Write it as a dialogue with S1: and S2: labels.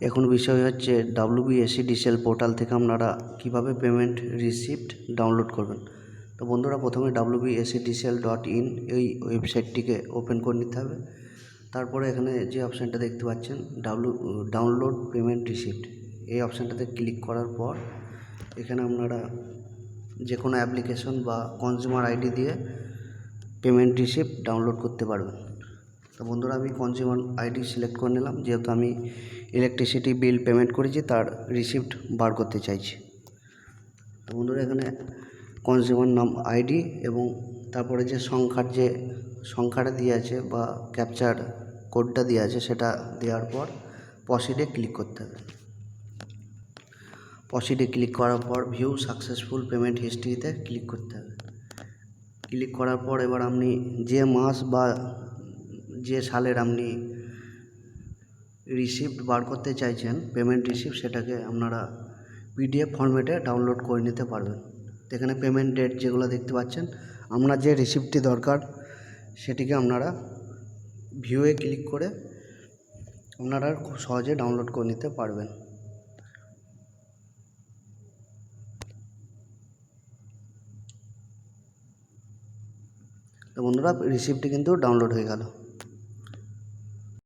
S1: এখন বিষয় হচ্ছে ডাব্লিউবিএসসি ডিসেল পোর্টাল থেকে আপনারা কীভাবে পেমেন্ট রিসিপ্ট ডাউনলোড করবেন। তো বন্ধুরা, প্রথমে ডাব্লিউবিএসসি ডিসেল ডট ইন এই ওয়েবসাইটটিকে ওপেন করে নিতে হবে। তারপরে এখানে যে অপশানটা দেখতে পাচ্ছেন ডাব্লু ডাউনলোড পেমেন্ট রিসিপ্ট এই অপশানটাতে ক্লিক করার পর এখানে আপনারা যে কোনো অ্যাপ্লিকেশন বা কনজিউমার আইডি দিয়ে পেমেন্ট রিসিপ্ট ডাউনলোড করতে পারবেন। তো বন্ধুরা আমি কনজিউমার আইডি সিলেক্ট করে নিলাম, যেহেতু আমি ইলেকট্রিসিটি বিল পেমেন্ট করেছি, তার রিসিপ্ট বার করতে চাইছি। তো বন্ধুরা এখানে কনজিউমার নাম আইডি এবং তারপরে যে সংখ্যার যে, সংখ্যাটা দিয়ে আছে বা ক্যাপচার কোডটা দেওয়া আছে, সেটা দেওয়ার পর পসিডে ক্লিক করতে হবে। পসিডে ক্লিক করার পর ভিউ সাকসেসফুল পেমেন্ট হিস্ট্রিতে ক্লিক করতে হবে। ক্লিক করার পর এবার আপনি যে মাস বা যে সালের আপনি রিসিপ্ট বার করতে চাইছেন পেমেন্ট রিসিপ্ট সেটাকে আপনারা পিডিএফ ফরম্যাটে ডাউনলোড করে নিতে পারবেন। এখানে পেমেন্ট ডেট যেগুলো দেখতে পাচ্ছেন আপনার যে রিসিপ্টটি দরকার সেটিকে আপনারা ভিউয়ে ক্লিক করে আপনারা খুব সহজে ডাউনলোড করে নিতে পারবেন। তো বন্ধুরা রিসিপ্টটি কিন্তু ডাউনলোড হয়ে গেল।